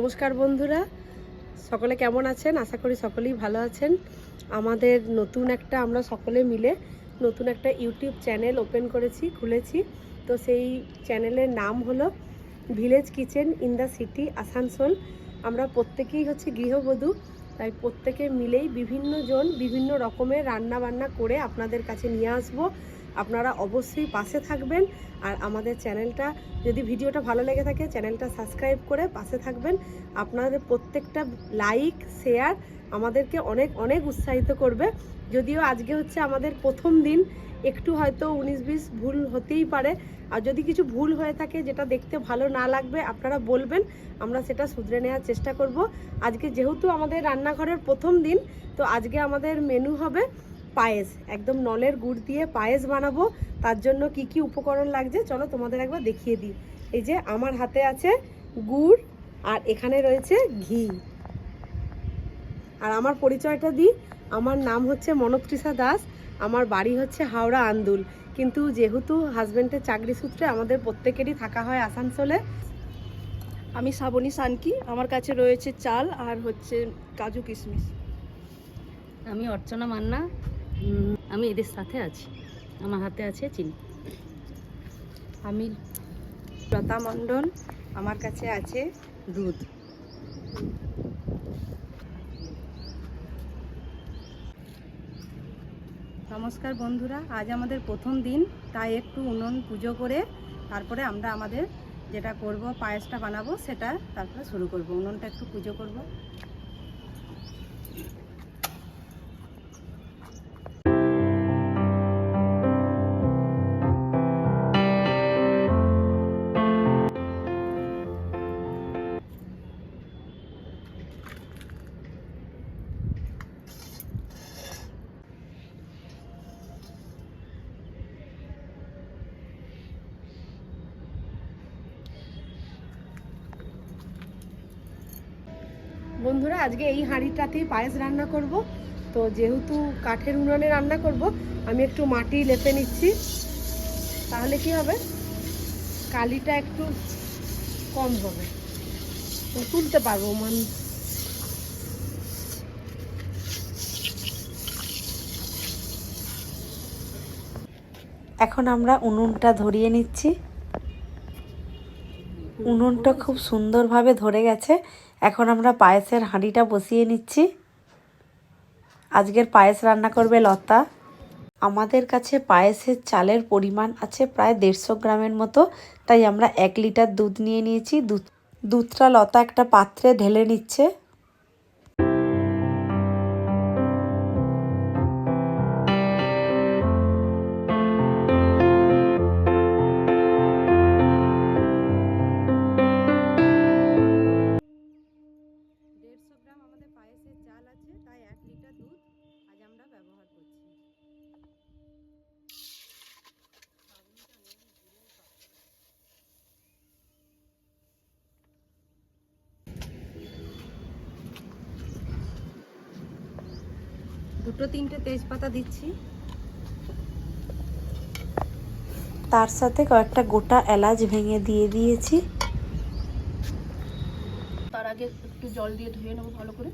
নমস্কার বন্ধুরা। সকলে কেমন আছেন? আশা করি সকলেই ভালো আছেন। আমাদের নতুন একটা, আমরা সকলে মিলে নতুন একটা ইউটিউব চ্যানেল ওপেন করেছি, খুলেছি। তো সেই চ্যানেলের নাম হলো village kitchen in the city, Asansol. আমরা প্রত্যেকেই হচ্ছে গৃহবধূ, তাই প্রত্যেকে মিলেই বিভিন্ন জন বিভিন্ন রকমের রান্না বান্না করে আপনাদের কাছে নিয়ে আসব। আপনারা অবশ্যই পাশে থাকবেন আর আমাদের চ্যানেলটা, যদি ভিডিওটা ভালো লেগে থাকে, চ্যানেলটা সাবস্ক্রাইব করে পাশে থাকবেন। আপনাদের প্রত্যেকটা লাইক, শেয়ার আমাদেরকে অনেক অনেক উৎসাহিত করবে। যদিও আজকে হচ্ছে আমাদের প্রথম দিন, একটু হয়তো উনিশ বিশ ভুল হতেই পারে। আর যদি কিছু ভুল হয়ে থাকে, যেটা দেখতে ভালো না লাগবে, আপনারা বলবেন, আমরা সেটা শুধরে নেওয়ার চেষ্টা করব। আজকে যেহেতু আমাদের রান্নাঘরের প্রথম দিন, তো আজকে আমাদের মেনু হবে পায়েস, একদম নলের গুড় দিয়ে পায়েস বানাবো। তার জন্য কি কি উপকরণ লাগছে? চলো তোমাদের একবার দেখিয়ে দিই। এই যে আমার হাতে আছে গুড় আর এখানে রয়েছে ঘি। আর আমার পরিচয়টা দিই। আমার নাম হচ্ছে মনতৃষা দাস। আমার বাড়ি হচ্ছে হাওড়া আন্দুল। কিন্তু যেহেতু হাজব্যান্ডের চাকরি সূত্রে আমাদের প্রত্যেকেরই থাকা হয় আসানসোলে, আমি শ্রাবণী সানকি। আমার কাছে রয়েছে চাল আর হচ্ছে কাজু কিশমিশ। আমি অর্চনা মান্না। আমি এদের সাথে আছি। আমার হাতে আছে চিনি। আমি লতা মণ্ডল, আমার কাছে আছে দুধ। নমস্কার বন্ধুরা, আজ আমাদের প্রথম দিন, তাই একটু উনুন পুজো করে তারপরে আমরা আমাদের যেটা করব, পায়েসটা বানাবো, সেটা তারপরে শুরু করব। উনুনটা একটু পুজো করব। বন্ধুরা, আজকে এই হাঁড়িটাতেই পায়েস রান্না করব। তো যেহেতু কাঠের উনুনে রান্না করব, আমি একটু মাটি লেপে নিচ্ছি। তাহলে কি হবে? কালিটা একটু কম হবে। তুলতে পারব, মান এখন আমরা উনুনটা ধরিয়ে নিচ্ছি। উনুনটা খুব সুন্দরভাবে ধরে গেছে। এখন আমরা পায়েসের হাঁড়িটা বসিয়ে নিচ্ছি। আজকের পায়েস রান্না করবে লতা। আমাদের কাছে পায়েসের চালের পরিমাণ আছে প্রায় দেড়শো গ্রামের মতো, তাই আমরা এক লিটার দুধ নিয়ে নিয়েছি। দুধ দুধটা লতা একটা পাত্রে ঢেলে নিচ্ছে। দুটো তিনটে তেজপাতা দিচ্ছি। তার সাথে কয়েকটা গোটা এলাচ ভেঙে দিয়ে দিয়েছি। তার আগে একটু জল দিয়ে ধুয়ে নেব ভালো করে।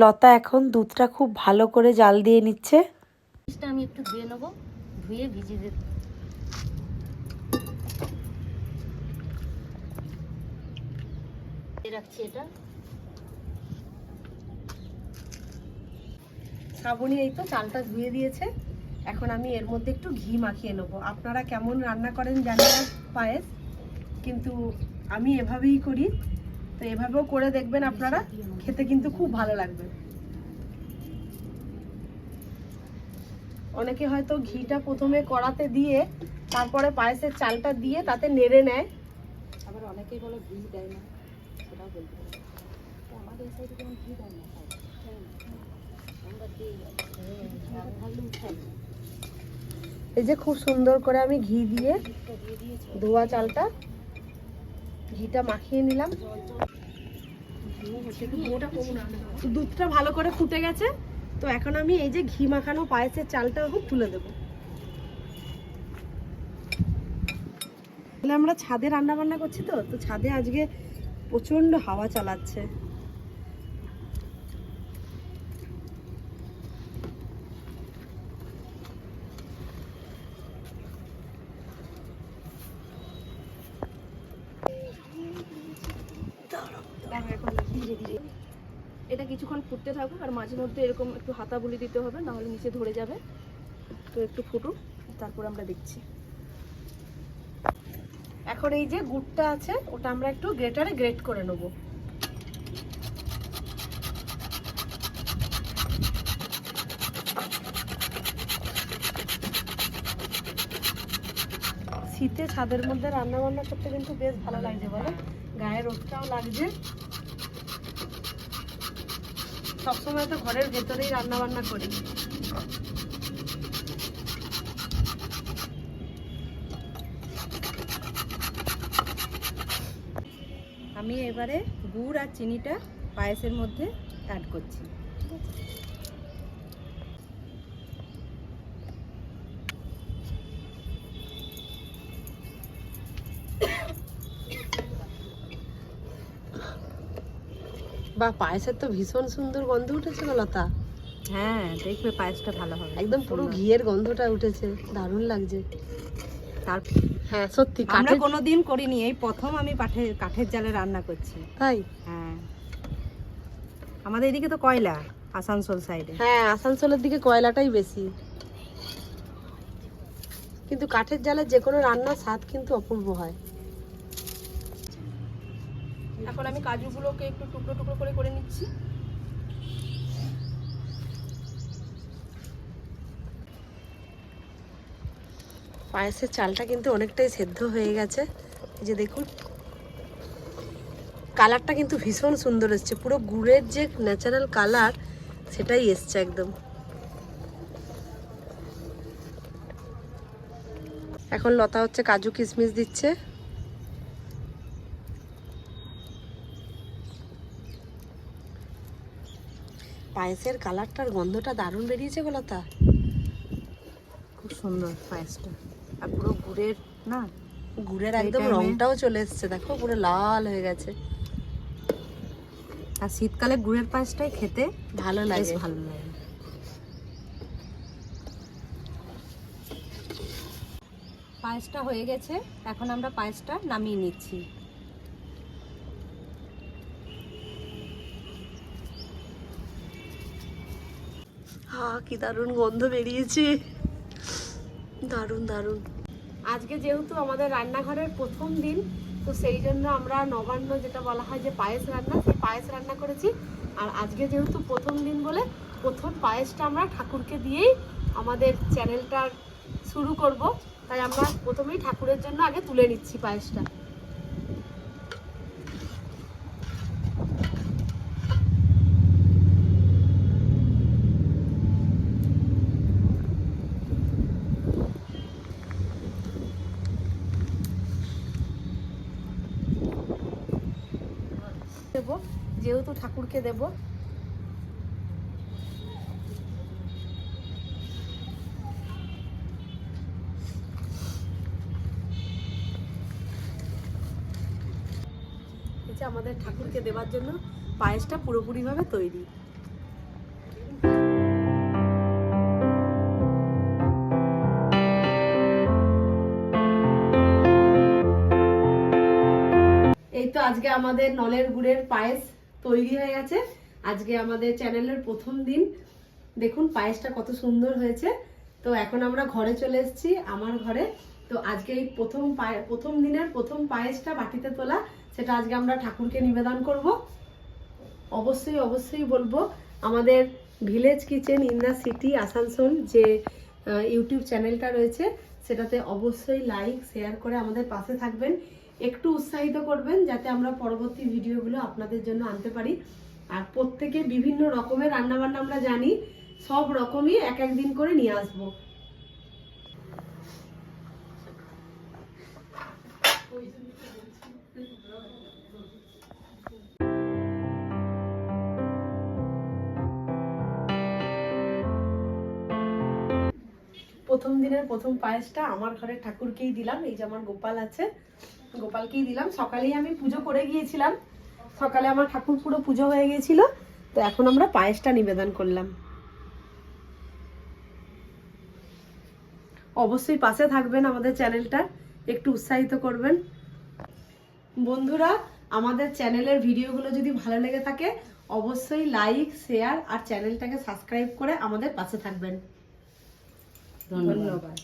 লতা এখন দুধটা খুব ভালো করে জাল দিয়ে নিচ্ছে। জিনিসটা আমি একটু ধুয়ে নেব। ধুয়ে ভিজিয়ে দেব রাখছি এটা। শ্রাবণী, এই তো চালটা ধুয়ে দিয়েছে। এখন আমি এর মধ্যে একটু ঘি মাখিয়ে নেব। আপনারা কেমন রান্না করেন জানি না, পায়েস, কিন্তু আমি এভাবেই করি। তো এভাবেও করে দেখবেন আপনারা। খেতে কিন্তু খুব ভালো লাগবে। অনেকে হয়তো ঘিটা প্রথমে কড়াতে দিয়ে তারপরে পায়েসের চালটা দিয়ে তাতে নেড়ে নেয়। আবার অনেকেই বলে ঘি দেয় না সেটাও বলতে আমাদের সাইডে যেমন ঘি দেয় না আমরা দিই। ভালো খাই। এই যে খুব সুন্দর করে আমি ঘি দিয়ে দিয়ে ধোয়া চালটা ঘিটা মাখিয়ে নিলাম। দুধটা ভালো করে ফুটে গেছে। তো এখন আমি এই যে ঘি মাখানো পায়েসের চালটা এখন তুলে দেবো। আমরা ছাদে রান্না বান্না করছি তো? তো ছাদে আজকে প্রচণ্ড হাওয়া চালাচ্ছে এটা কিছুক্ষণ ফুটতে থাকুক আর মাঝে মধ্যে এরকম একটু হাতা বুলি দিতে হবে, না হলে নিচে ধরে যাবে। তো একটু ফুটুক, তারপর আমরা দেখছি। এখন এই যে গুড়টা আছে, ওটা আমরা একটু গ্রেটারে গ্রেট করে নেব। শীতে ছাদের মধ্যে রান্না বান্না করতে কিন্তু বেশ ভালো লাগছে, বলো? গায়ে রোদটাও লাগছে। সবসময় তো ঘরের ভেতরেই রান্না বান্না করি। আমি এবারে গুড় আর চিনিটা পায়েসের মধ্যে অ্যাড করছি। বা পায়েসের তো ভীষণ সুন্দর গন্ধ উঠেছে গো লতা। হ্যাঁ দেখবে পায়েসটা ভালো হবে। একদম পুরো ঘিয়ের গন্ধটা উঠেছে দারুণ লাগছে। তার হ্যাঁ সত্যি আমরা কোনোদিন করিনি এই প্রথম আমি কাঠের কাঠের জালে রান্না করছি। তাই? হ্যাঁ। আমাদের এদিকে তো কয়লা আসানসোল সাইডে হ্যাঁ আসানসোলের দিকে কয়লাটাই বেশি। কিন্তু কাঠের জালে যে কোনো রান্নার স্বাদ কিন্তু অপূর্ব হয়। এখন আমি কাজুগুলোকে একটু টুকরো টুকরো করে করে নিচ্ছি। পায়েসের চালটা কিন্তু অনেকটাই সেদ্ধ হয়ে গেছে। যে দেখুন, কালারটা কিন্তু ভীষণ সুন্দর এসছে। পুরো গুড়ের যে ন্যাচারাল কালার সেটাই এসছে একদম। এখন লতা হচ্ছে কাজু কিশমিশ দিচ্ছে। পায়েসের কালারটার গন্ধটা দারুণ বেরিয়েছে গো লতা খুব সুন্দর পায়েসটা। আর পুরো গুড়ের না? গুড়ের একদম রংটাও চলে এসছে দেখো পুরো লাল হয়ে গেছে। আর শীতকালে গুড়ের পায়েসটাই খেতে ভালো লাগে। ভালো লাগে। পায়েসটা হয়ে গেছে এখন আমরা পায়েসটা নামিয়ে নিচ্ছি। কি দারুণ গন্ধ বেরিয়েছে। দারুণ দারুণ। আজকে যেহেতু আমাদের রান্নাঘরের প্রথম দিন, তো সেই জন্য আমরা নবান্ন যেটা বলা হয় যে পায়েস রান্না, সেই পায়েস রান্না করেছি। আর আজকে যেহেতু প্রথম দিন বলে, প্রথম পায়েসটা আমরা ঠাকুরকে দিয়েই আমাদের চ্যানেলটার শুরু করব। তাই আমরা প্রথমেই ঠাকুরের জন্য আগে তুলে নিচ্ছি পায়েসটা। দেবো যেহেতু ঠাকুরকে দেব। আমাদের ঠাকুরকে দেওয়ার জন্য পায়েসটা পুরোপুরিভাবে তৈরি। আজকে আমাদের নলের গুড়ের পায়েস তৈরি হয়ে গেছে। আজকে আমাদের চ্যানেলের প্রথম দিন। দেখুন, পায়েসটা কত সুন্দর হয়েছে। তো এখন আমরা ঘরে চলে এসেছি, আমার ঘরে। তো আজকে এই প্রথম প্রথম দিনের প্রথম পায়েসটা বাটিতে তোলা, সেটা আজকে আমরা ঠাকুরকে নিবেদন করব। অবশ্যই অবশ্যই বলব, আমাদের village kitchen in the city Asansol যে ইউটিউব চ্যানেলটা রয়েছে, সেটাতে অবশ্যই লাইক, শেয়ার করে আমাদের পাশে থাকবেন। একটু উৎসাহিত করবেন যাতে আমরা পরবর্তী ভিডিওগুলো আপনাদের জন্য আনতে পারি। আর প্রত্যেকে বিভিন্ন রকমের রান্নাবান্না আমরা জানি, সব রকমই এক একদিন করে নিয়ে আসব। প্রথম দিনের প্রথম পায়েসটা আমার ঘরে ঠাকুরকেই দিলাম, এই যে আমার গোপাল আছে। গোপালকেই দিলাম। সকালেই আমি পুজো করে গিয়েছিলাম। সকালে আমার ঠাকুর পুরো পুজো হয়ে গিয়েছিল। তো এখন আমরা পায়েসটা নিবেদন করলাম। অবশ্যই পাশে থাকবেন আমাদের চ্যানেলটা। একটু উৎসাহিত করবেন। বন্ধুরা আমাদের চ্যানেলের ভিডিওগুলো যদি ভালো লেগে থাকে অবশ্যই লাইক শেয়ার আর চ্যানেলটাকে সাবস্ক্রাইব করে আমাদের পাশে থাকবেন। ধন্যবাদ। ধন্যবাদ।